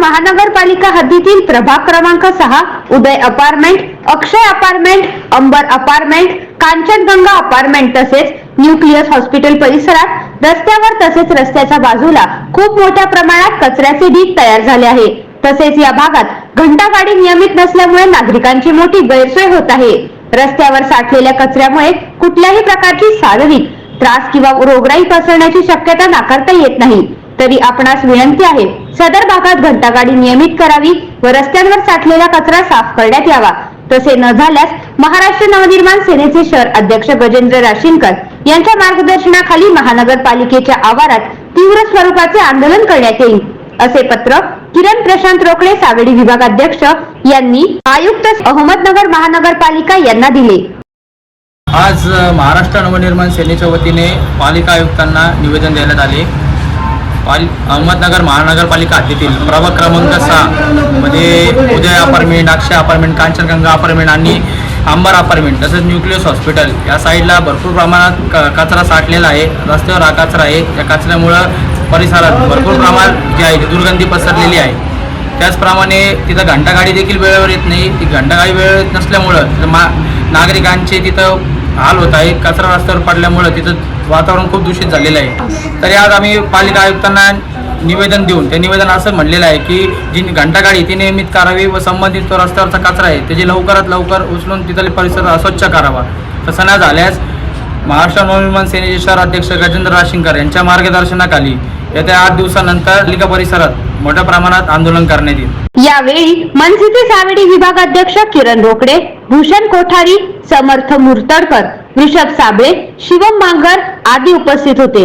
महानगरपालिका हद्दीतील प्रभाग क्रमांक सहा Uday apartment Akshay apartment Ambar apartment Kanchanganga apartment तसेच न्यूक्लियस हॉस्पिटल परिसरात रस्त्यावर तसेच रस्त्याच्या बाजूला खूप मोठ्या प्रमाणात कचऱ्याचे ढीग तयार झाले आहे. तसेच या भागात घंटागाडी नियमित नसल्यामुळे नागरिकांची मोठी गैरसोय होत आहे. रस्त्यावर साठलेल्या कचऱ्यामुळे कुठल्याही प्रकारची शारीरिक त्रास किंवा रोगराई पसरण्याची शक्यता नाकारता येत नाही. तरी आपणास विनंती आहे सदर भागात घंटागाडी नियमित करावी व रस्त्यांवर साठलेला कचरा साफ करण्यात यावा. तसे न झाल्यास महाराष्ट्र नवनिर्माण सेनेचे शहर अध्यक्ष गजेंद्र राशीनकर यांच्या मार्गदर्शनाखाली महानगरपालिकेच्या आवारात तीव्र स्वरूपाचे आंदोलन करण्यात येईल असे पत्र किरण प्रशांत रोकडे सावेडी विभागाध्यक्ष यांनी आयुक्त अहमदनगर महानगरपालिका यांना दिले. आज महाराष्ट्र नवनिर्माण सेनेच्या वतीने पालिका आयुक्तांना निवेदन देण्यात आले. पाल अहमदनगर महानगरपालिका हद्दीतील प्रभाग क्रमांक सहा मध्ये Uday apartment Akshay apartment Kanchanganga apartment आणि अंबर अपार्टमेंट तसेच न्यूक्लियस हॉस्पिटल या साईडला भरपूर प्रमाणात क कचरा साठलेला आहे. रस्त्यावर हा कचरा आहे. या कचऱ्यामुळं परिसरात भरपूर प्रमाणात जी आहे ती दुर्गंधी पसरलेली आहे. त्याचप्रमाणे तिथं घंटागाडी देखील वेळेवर येत नाही. ती घंटागाडी वेळेवर येत नसल्यामुळं मा नागरिकांचे तिथं हाल होत आहे. कचरा रस्त्यावर पडल्यामुळं तिथं वातावरण खूप दूषित झालेलं आहे. तरी आज आम्ही पालिका आयुक्तांना निवेदन देऊन ते निवेदन असं म्हणलेलं आहे की जी घंटागाडी ती नियमित करावी व संबंधित तो रस्त्यावरचा कचरा आहे त्याची लवकरात लवकर उचलून तिथले परिसर अस्वच्छ करावा. तसं न झाल्यास महाराष्ट्र नवनिर्माण सेनेचे शहर अध्यक्ष गजेंद्र राशिंकर यांच्या मार्गदर्शनाखाली येत्या आठ दिवसानंतर पालिका परिसरात मोठ्या प्रमाणात आंदोलन करण्यात येईल. यावेळी मनसेचे सावेडी विभागाध्यक्ष किरण रोकडे भूषण कोठारी समर्थ मुर्तडकर ऋषभ साबळे शिवम मांगर आदी उपस्थित होते.